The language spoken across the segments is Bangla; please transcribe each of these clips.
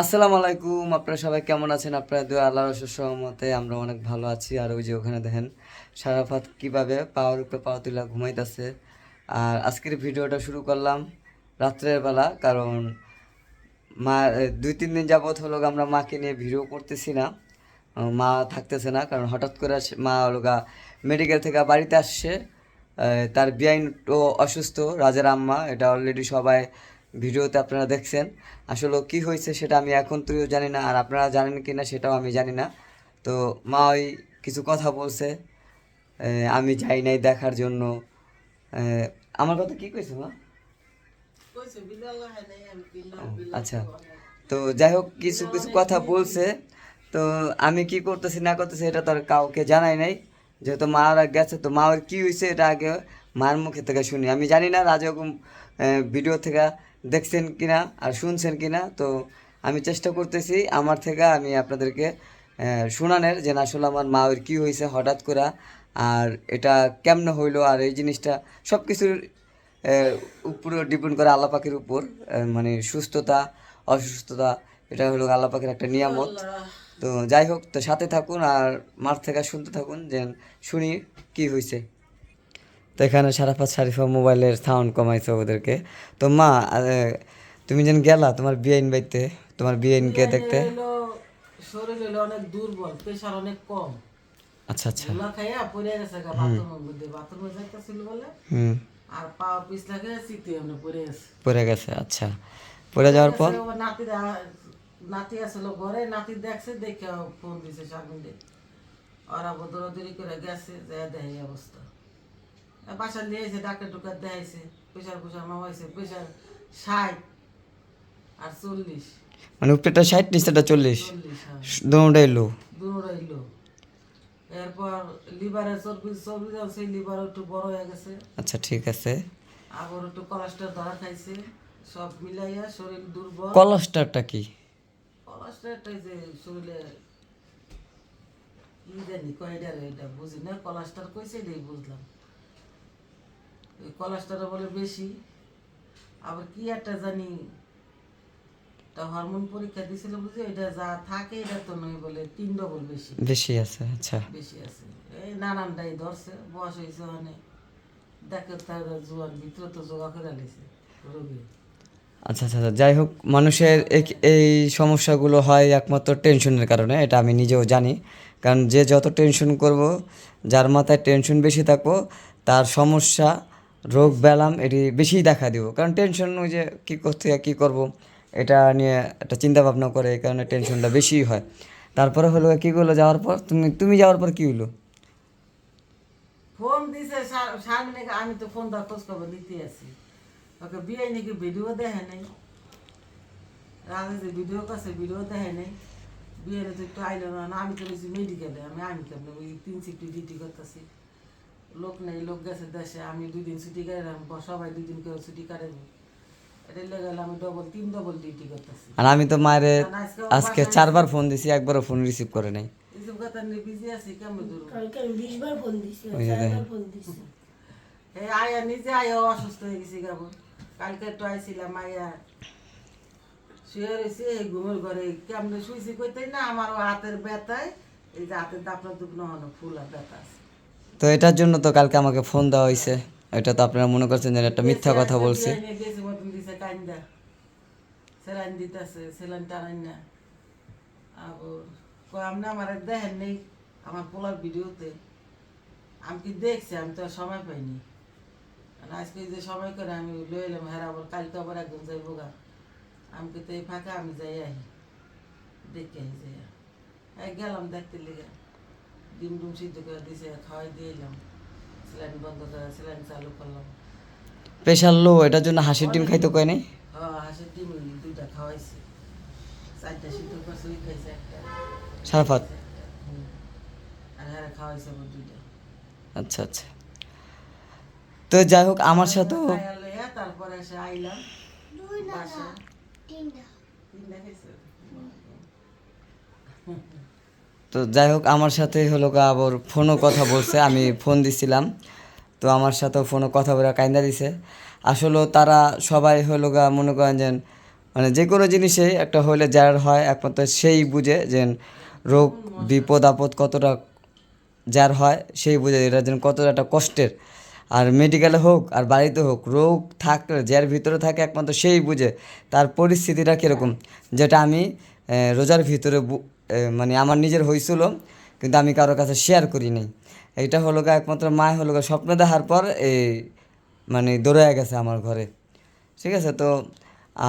আসসালামু আলাইকুম, আপনারা সবাই কেমন আছেন? আপনারা দু আল্লাহর রসের সহমতে আমরা অনেক ভালো আছি। আর ওই যে ওখানে দেখেন, সারাফাত কীভাবে পাওয়ার উপরে পাওয়া তুলা ঘুমাইতেছে। আর আজকের ভিডিওটা শুরু করলাম রাত্রের বেলা, কারণ মা দুই তিন দিন যাবৎ হলো আমরা মাকে নিয়ে ভিডিও করতেছি না। মা থাকতেছে না, কারণ হঠাৎ করে মা হলো গা মেডিকেল থেকে বাড়িতে আসছে। তার বিআইন ও অসুস্থ রাজার আম্মা এটা অলরেডি সবাই ভিডিওতে আপনারা দেখছেন। আসলে কি হয়েছে সেটা আমি এখন তুইও জানি না আর আপনারা জানেন কি না সেটাও আমি জানি না। তো মা ওই কিছু কথা বলছে আমি যাই নাই দেখার জন্য। আমার কথা কি কইছে মা? আচ্ছা। তো যাই হোক কিছু কিছু কথা বলছে। তো আমি কি করতেছি না করতেছি এটা তো আর কাউকে জানাই নাই। যেহেতু মা আর গেছে, তো মা ওর কি হয়েছে এটা আগে মার মুখে থেকে শুনি। আমি জানি না রাজা ভিডিও থেকে দেখছেন কি না আর শুনছেন কি না তো আমি চেষ্টা করতেছি আমার থেকে আমি আপনাদেরকে শোনানের যে না আসলে আমার মা ওর কী হয়েছে হঠাৎ করে আর এটা কেমন হইল আর এই জিনিসটা সব কিছুর উপরে ডিপেন্ড করে আল্লাহ পাখির উপর মানে সুস্থতা, অসুস্থতা, এটা হলো আল্লাহ পাখির একটা নিয়ামত। তো যাই হোক তো সাথে থাকুন আর মাঠ থেকে শুনতে থাকুন যে শুনি কি হয়েছে তো এখানে সারাফাত শারিফা মোবাইলের সাউন্ড কমাইছে ওদেরকে। তো মা তুমি যেন গেলা তোমার বিআইন বাইতে তোমার বিআইনকে দেখতে? শরীর হলো অনেক দুর্বল অনেক কম। আচ্ছা আচ্ছা। গুলা খাইয়া পড়ে গেছে গা বাথরুমের মধ্যে। বাথরুমে যাইতেছিল বলে হুম। আর পা পড়ে গেছে। পড়ে গেছে আচ্ছা। পড়ে যাওয়ার পর? নাতি আসলো ঘরে নাতি দেখছে দেখে ফোন দিছে শারমিনকে ওরা বদরাদরি করে গেছে যে দেয় অবস্থা। বাসা নিয়ে এসে ডাক্তার টুকার দেখাইছে প্রেশার প্রেশার মামাইছে প্রেশার ষাট আর চল্লিশ। মানে উপরেটা ষাট নিচেটা চল্লিশ। হ্যাঁ। দুটাই লো। দৌড়াইলো এরপর লিভারের চর্বি চর্বি সেই লিভার একটু বড় হয়ে গেছে। আচ্ছা ঠিক আছে। আবার একটু কোলেস্ট্রল ধরা খাইছে সব মিলাইয়া শরীর দুর্বল। কলস্টারটা কি? কোলেস্ট্রলটাই যে শরীরে কি জানি কয়টা এটা বুঝি না কোলেস্ট্রল কইছে এটাই বুঝলাম ওই কোলেস্ট্রল বলে বেশি। আবার কি একটা জানি তা হরমোন পরীক্ষা দিছিল বুঝি এটা যা থাকে এটা তো নয় বলে তিন ডবল বেশি। বেশি আছে আচ্ছা। বেশি আছে। এই নানানটাই ধরছে বয়স হয়েছে মানে দেখে তার জোয়ান ভিতরে তো জোগা করে রোগী। আচ্ছা আচ্ছা আচ্ছা। যাই হোক, মানুষের এই- সমস্যাগুলো হয় একমাত্র টেনশনের কারণে, এটা আমি নিজেও জানি। কারণ যে যত টেনশন করব, যার মাথায় টেনশন বেশি থাকব, তার সমস্যা, রোগ, ব্যায়াম এটি বেশিই দেখা দিব। কারণ টেনশন ওই যে কী করতে কী করব, এটা নিয়ে একটা চিন্তা ভাবনা করে, এই কারণে টেনশনটা বেশিই হয়। তারপরে হলো, কী করল যাওয়ার পর? তুমি তুমি যাওয়ার পর কী হলো ফোন দিছে সামনে, আমি তো ফোন দা খোঁজ খবর নিতে আছি ওকে বিয়ে নাকি ভিডিও দেখে নাই? রাজে যে ভিডিও করছে ভিডিও দেখে নাই। বিয়ের তো একটু আইলো না আমি তো রয়েছি মেডিকেলে আমি আমি কেমন ওই তিন সিফটি ডিউটি করতেছি। লোক নেই লোক গেছে দেশে আমি দুই দিন ছুটি কাটালাম সবাই দুই দিন করে ছুটি কাটাবো এটা লেগে আমি ডবল তিন ডবল ডিউটি করতেছি। আর আমি তো মায়ের আজকে চারবার ফোন দিছি একবারও ফোন রিসিভ করে নাই। এইসব কথা নিয়ে বিজি আছি কেমন দূর ওই যে দেখেন। এই আয়া নিজে আয়া অসুস্থ হয়ে গেছি গাবো কালকে একটু আইছিলাম আয়া শুয়ে রয়েছে এই ঘুমের ঘরে। কেমনে শুয়েছি কইতে না আমার হাতের ব্যথায়। এই যে হাতের দাপনা দুপনা হলো ফুল ব্যথা আছে। তো এটার জন্য তো কালকে আমাকে ফোন দেওয়া হয়েছে এটা তো আপনারা মনে করছেন যে একটা মিথ্যা কথা বলছি। সেলাইন দিতেছে সেলাইন টানাই না। আবার আপনি আমার দেখেন নেই আমার পোলার ভিডিওতে। আমি কি দেখছি? আমি তো সময় পাইনি। আজকে যে সময় করে আমি লয়ে এলাম হ্যাঁ আবার কালকে আবার একদম যাইব গা। আমি তো এই ফাঁকা আমি যাই আহি। দেখে আহি যাই। এই গেলাম দেখতে লেগে। ডিম ডুম সিদ্ধ করে দিছে খাওয়াই দিয়ে এলাম। স্যালাইন বন্ধ করে স্যালাইন চালু করলাম। প্রেশার লো এটার জন্য হাসির ডিম খাইতে কয় নাই? হ্যাঁ হাঁসের ডিম দুইটা খাওয়াইছি। চারটা সিদ্ধ করছে ওই খাইছে একটা। সারাফাত। আর হ্যাঁ খাওয়াইছে আমার দুইটা। আচ্ছা আচ্ছা। তো যাই হোক আমার সাথেও তারপরে এসে আইলাম। বাসা। তিনটা। খাইছে? তো যাই হোক আমার সাথে হলো গা আবার ফোনও কথা বলছে আমি ফোন দিছিলাম। তো আমার সাথেও ফোনও কথা বলে কাইন্দা দিছে। আসলে তারা সবাই হলো গা মনে করেন যে মানে যে কোনো জিনিসে একটা হলে যার হয় একমাত্র সেই বুঝে যে রোগ বিপদ আপদ কতটা যার হয় সেই বুঝে এটা যেন কতটা একটা কষ্টের। আর মেডিকেলে হোক আর বাড়িতে হোক, রোগ থাকলে, যার ভিতরে থাকে একমাত্র সেই বুঝে তার পরিস্থিতিটা কীরকম। যেটা আমি রোজার ভিতরে মানে আমার নিজের হয়েছিল কিন্তু আমি কারোর কাছে শেয়ার করি নাই। এইটা হলো একমাত্র মায় হলো স্বপ্ন দেখার পর এই মানে দৌড়ে গেছে আমার ঘরে। ঠিক আছে? তো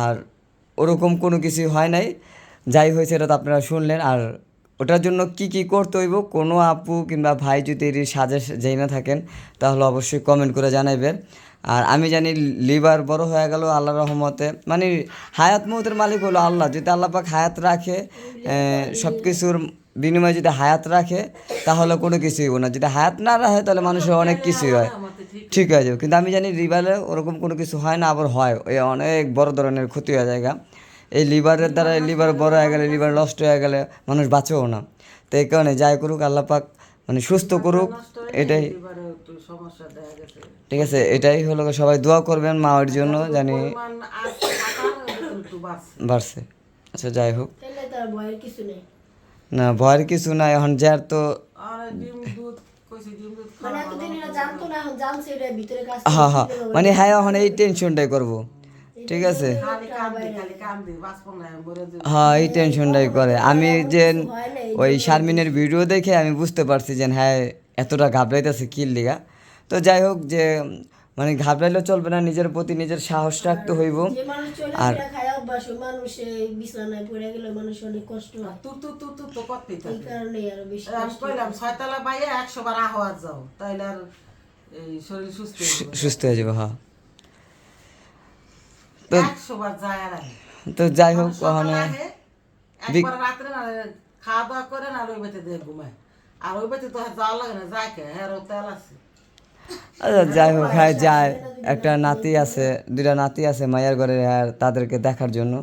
আর ওরকম কোনো কিছু হয় নাই। যাই হয়েছে এটা তো আপনারা শুনলেন, আর ওটার জন্য কি কি করতে হইব? কোনো আপু কিংবা ভাই যদি এর সাজেস্ট যেই না থাকেন, তাহলে অবশ্যই কমেন্ট করে জানাইবেন। আর আমি জানি লিভার বড় হয়ে গেল আল্লাহ রহমতে। মানে হায়াত মৌতের মালিক হলো আল্লাহ। যদি আল্লাহ পাক হায়াত রাখে সব কিছুর বিনিময়ে যদি হায়াত রাখে, তাহলে কোনো কিছুই হইব না। যদি হায়াত না রাখে, তাহলে মানুষের অনেক কিছুই হয়। ঠিক যাবে। কিন্তু আমি জানি লিভারে ওরকম কোনো কিছু হয় না, আবার হয়। অনেক বড় ধরনের ক্ষতি হয়ে যায়। এই লিভারের দ্বারা লিভার বড় হয়ে গেলে লিভার নষ্ট হয়ে গেলে মানুষ বাঁচেও না। তো এই কারণে যাই করুক আল্লাহ পাক মানে সুস্থ করুক এটাই ঠিক আছে এটাই হলো সবাই দোয়া করবেন মায়ের জন্য জানি বাড়ছে। আচ্ছা যাই হোক। তাহলে ভয়ের কিছু না ভয়ের কিছু নাই এখন যার তো আর ডিম দুধ কইছে ডিম দুধ মানে হ্যাঁ হ্যাঁ। মানে হ্যাঁ এখন এই টেনশনটাই করব। ঠিক আছে? হ্যাঁ এই টেনশনটাই করে। আমি যে ওই শারমিনের ভিডিও দেখে আমি বুঝতে পারছি যে হ্যাঁ এতটা ঘাবড়াইতেছে কিল লিগা। তো যাই হোক যে মানে ঘাবড়াইলেও চলবে না নিজের প্রতি নিজের সাহস রাখতে হইব। আরও সুস্থ হয়ে যাবে। হয়ে। হ্যাঁ আহে। তো যাই হোক সকালে ওখানে একবার রাত্রে না খাওয়া দাওয়া করে না ওই দিয়ে ঘুমায়। আর ওই তো যাওয়া লাগে না যায় কে? হ্যাঁ তেল আছে। আচ্ছা যাই হোক হ্যাঁ যায়। একটা নাতি আছে দুইটা নাতি আছে মায়ের ঘরে আর তাদেরকে দেখার জন্য।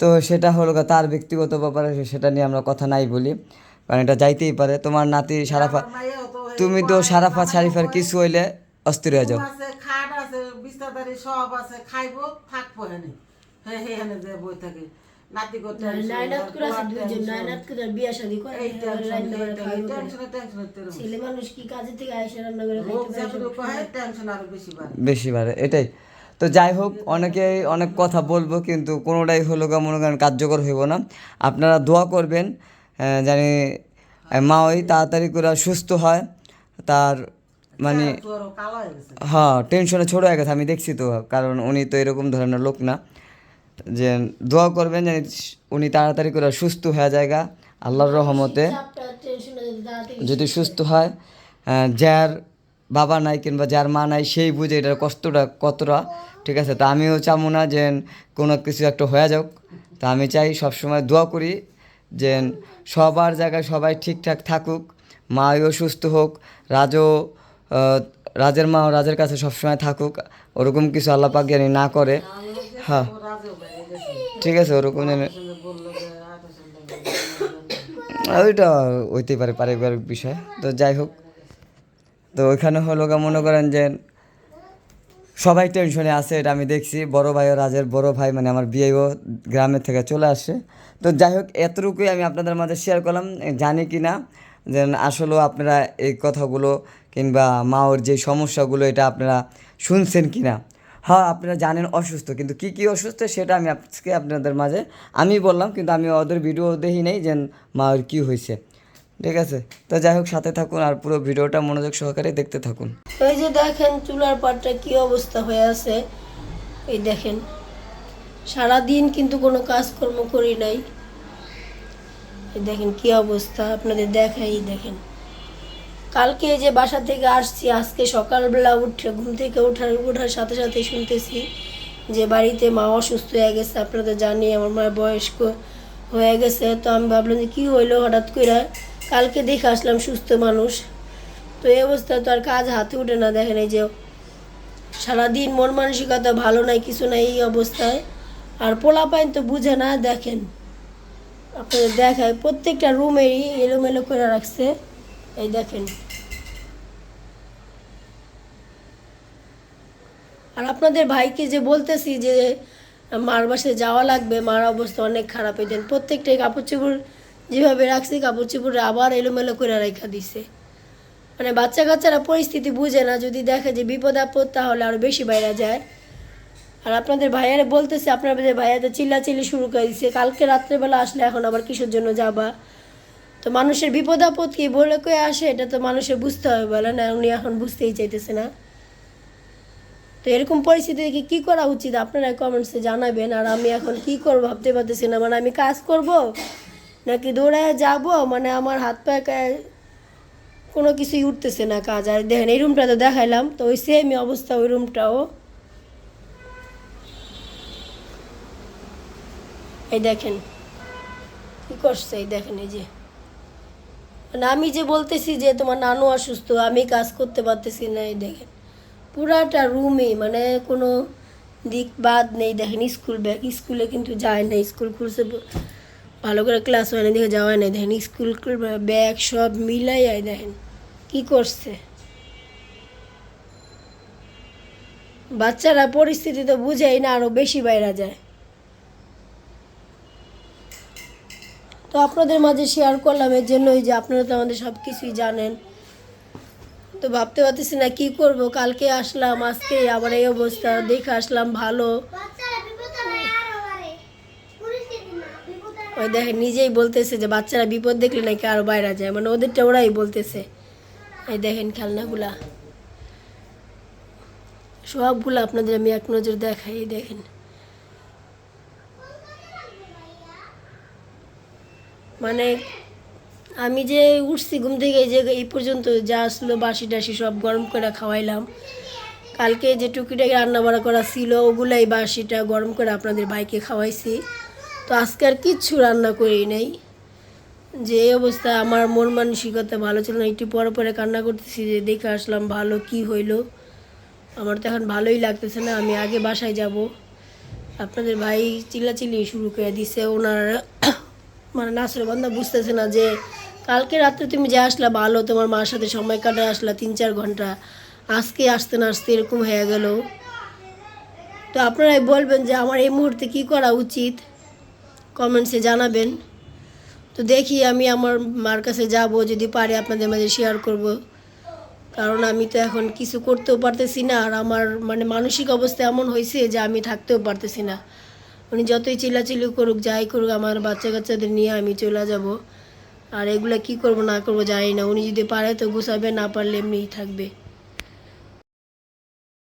তো সেটা হলো তার ব্যক্তিগত ব্যাপারে সেটা নিয়ে আমরা কথা নাই বলি। কারণ এটা যাইতেই পারে। তোমার নাতি সারাফা তো তুমি তো সারাফা শারিফার কিছু হইলে অস্থির হয়ে যাও। আছে বিস্তাদারি সব আছে খাইবো থাকব হেনে হে হে হেনে যে বই থাকে। নাতি করতে নাইনাত করে আছে দুইজন নাইনাত করে বিয়া শাদি করে এই এবারে রান্না করে খাওয়াইবো করে। টেনশনে টেনশনে ছেলে মানুষ কি কাজে থেকে আইসা রান্না করে খাইতে পারে টেনশন আরও বেশি বাড়ে। বেশি বাড়ে এটাই। তো যাই হোক অনেকেই অনেক কথা বলব কিন্তু কোনোটাই হলো গা মনে করেন কার্যকর হইব না। আপনারা দোয়া করবেন জানি মা ওই তাড়াতাড়ি করে সুস্থ হয় তার মানে হয়ে গেছে। হ্যাঁ টেনশনে ছোট হয়ে গেছে আমি দেখছি তো কারণ উনি তো এরকম ধরনের লোক না। যে দোয়া করবেন জানি উনি তাড়াতাড়ি করে সুস্থ হয়ে জায়গা আল্লাহর রহমতে। যদি সুস্থ হয় যার বাবা নাই কিংবা যার মা নাই সেই বুঝে এটার কষ্টটা কতটা ঠিক আছে? তা আমিও চাবো না যে কোনো কিছু একটা হয়ে যাক। তা আমি চাই সবসময় দোয়া করি যে সবার জায়গায় সবাই ঠিকঠাক থাকুক মাও সুস্থ হোক রাজও রাজের মাও রাজের কাছে সবসময় থাকুক, ওরকম কিছু আল্লাহ পাক না করে। হ্যাঁ। ও ঠিক আছে, ওরকম যেন ওইটা হইতেই পারে পারিবারিক বিষয়। তো যাই হোক, তো ওইখানে হলো মনে করেন যে সবাই টেনশনে আছে, এটা আমি দেখছি। বড় ভাই ও রাজের বড় ভাই মানে আমার বিয়েও গ্রামের থেকে চলে আসে। তো যাই হোক, এতটুকুই আমি আপনাদের মাঝে শেয়ার করলাম। জানি কি না যে আসলেও আপনারা এই কথাগুলো কিংবা মাওর যে সমস্যাগুলো, এটা আপনারা শুনছেন কি না হ্যাঁ আপনারা জানেন অসুস্থ, কিন্তু কি কি অসুস্থ সেটা আমি আজকে আপনাদের মাঝে আমি বললাম, কিন্তু আমি ওদের ভিডিও দেখি নাই যে মায়ের কী হয়েছে। ঠিক আছে? তো যাই হোক, সাথে থাকুন আর পুরো ভিডিওটা মনোযোগ সহকারে দেখতে থাকুন। এই যে দেখেন, চুলার পাটটা কি অবস্থা হয়ে আছে। এই দেখেন, সারাদিন কিন্তু কোনো কাজকর্ম করি নাই। দেখেন কি অবস্থা, আপনাদের দেখাই, দেখেন। কালকে যে বাসা থেকে আসছি, আজকে সকালবেলা উঠে, ঘুম থেকে ওঠার ওঠার সাথে সাথে শুনতেছি যে বাড়িতে মা অসুস্থ হয়ে গেছে আপনাদের জানি আমার মা বয়স্ক হয়ে গেছে, তো আমি ভাবলাম যে কী হইল হঠাৎ করে? কালকে দেখে আসলাম সুস্থ মানুষ। তো এই অবস্থায় তো আর কাজ হাতে উঠে না, দেখেন এই যে সারাদিন মন মানসিকতা ভালো নাই, কিছু নাই এই অবস্থায়। আর পোলা পাইন তো বুঝে না, দেখেন। আপনাদের দেখায় প্রত্যেকটা রুমেরই এলোমেলো করে রাখছে। এই দেখেন। আর আপনাদের ভাইকে যে বলতেছি যে, মার বাসায় যাওয়া লাগবে, মার অবস্থা অনেক খারাপ। হয়ে দেন প্রত্যেকটাই কাপড় চোপড় যেভাবে রাখছি, কাপড় চোপড়ে আবার এলোমেলো করে রেখা দিছে। মানে বাচ্চা কাচ্চারা পরিস্থিতি বুঝে না, যদি দেখে যে বিপদ আপদ তাহলে আরও বেশি বাইরে যায়। আর আপনাদের ভাইয়ারে বলতেছে, আপনাদের ভাইয়া তো চিল্লাচিল্লি শুরু করে দিচ্ছে কালকে রাত্রেবেলা আসলে এখন আবার কিসের জন্য যাবা? তো মানুষের বিপদ আপদ কি বলে কয়ে আসে, এটা তো মানুষের বুঝতে হবে, বলে না, উনি এখন বুঝতেই চাইতেছে না। তো এরকম পরিস্থিতি কি, কী করা উচিত? আপনারা কমেন্টসে জানাবেন, আর আমি এখন কি করব ভাবতে পারতেছি না। মানে আমি কাজ করব, নাকি দৌড়ায় যাব? মানে আমার হাত পায়ে কোনো কিছুই উঠতেছে না কাজ। আর দেখেন, এই রুমটা তো দেখাইলাম, তো ওই সেমই অবস্থা ওই রুমটাও এই দেখেন, কি করছে? এই দেখেন, এই যে। মানে আমি যে বলতেছি যে তোমার নানু অসুস্থ, আমি কাজ করতে পারতেছি না, এই দেখেন। পুরাটা রুমে মানে কোনো দিক বাদ নেই, দেখেন স্কুল ব্যাগ স্কুলে কিন্তু যায় না স্কুল খুলছে, ভালো করে ক্লাস হয় না দেখে যাওয়া নাই দেখেন স্কুল ব্যাগ সব মিলাই আয় দেখেন, কি করছে? বাচ্চারা পরিস্থিতি তো বুঝেই না, আরও বেশি বাইরা যায়। তো আপনাদের মাঝে শেয়ার করলাম, এর জন্যই যে আপনারা তো আমাদের সব কিছুই জানেন। তো ভাবতে পারতেছি না কী করব, কালকে আসলাম, আজকে আবার এই অবস্থা, দেখে আসলাম ভালো। ওই দেখেন, নিজেই বলতেছে যে বাচ্চারা বিপদ দেখলে নাকি আরও বাইরে যায় মানে ওদেরটা ওরাই বলতেছে। এই দেখেন খেলনাগুলা। সবগুলো আপনাদের আমি এক নজর দেখাই দেখেন। মানে আমি যে উঠছি ঘুম থেকে যে এই পর্যন্ত যা আসলো বাসি টাসি সব গরম করে খাওয়াইলাম। কালকে যে টুকিটাকি রান্না বাড়া করা ছিল, ওগুলাই বাসিটা গরম করে আপনাদের ভাইকে খাওয়াইছি। তো আজকে আর কিচ্ছু রান্না করি নাই। যে এই অবস্থা, আমার মন মানসিকতা ভালো ছিল না। একটু পরে পরে কান্না করতেছি যে দেখে আসলাম ভালো কি হইল। আমার তো এখন ভালোই লাগতেছে না, আমি আগে বাসায় যাব। আপনাদের ভাই চিল্লাচিল্লি শুরু করে দিছে, ওনার মানে নাসরে বান্ধা বুঝতেছে না যে কালকে রাত্রে তুমি যে আসলা ভালো, তোমার মার সাথে সময় কাটায় আসলা তিন চার ঘণ্টা, আজকে আসতে না আসতে এরকম হয়ে গেল। তো আপনারাই বলবেন যে আমার এই মুহূর্তে কি করা উচিত? কমেন্টসে জানাবেন। তো দেখি আমি আমার মার কাছে যাব, যদি পারি আপনাদের মাঝে শেয়ার করব। কারণ আমি তো এখন কিছু করতেও পারতেছি না, আর আমার মানে মানসিক অবস্থা এমন হয়েছে যে আমি থাকতেও পারতেছি না। উনি যতই চিল্লাচিল্লি করুক, যাই করুক, আমার বাচ্চা কাচ্চাদের নিয়ে আমি চলে যাব। আর এগুলা কি করব, না করব জানি না। উনি যদি পারে তো গুছাবে, না পারলে এমনিই থাকবে।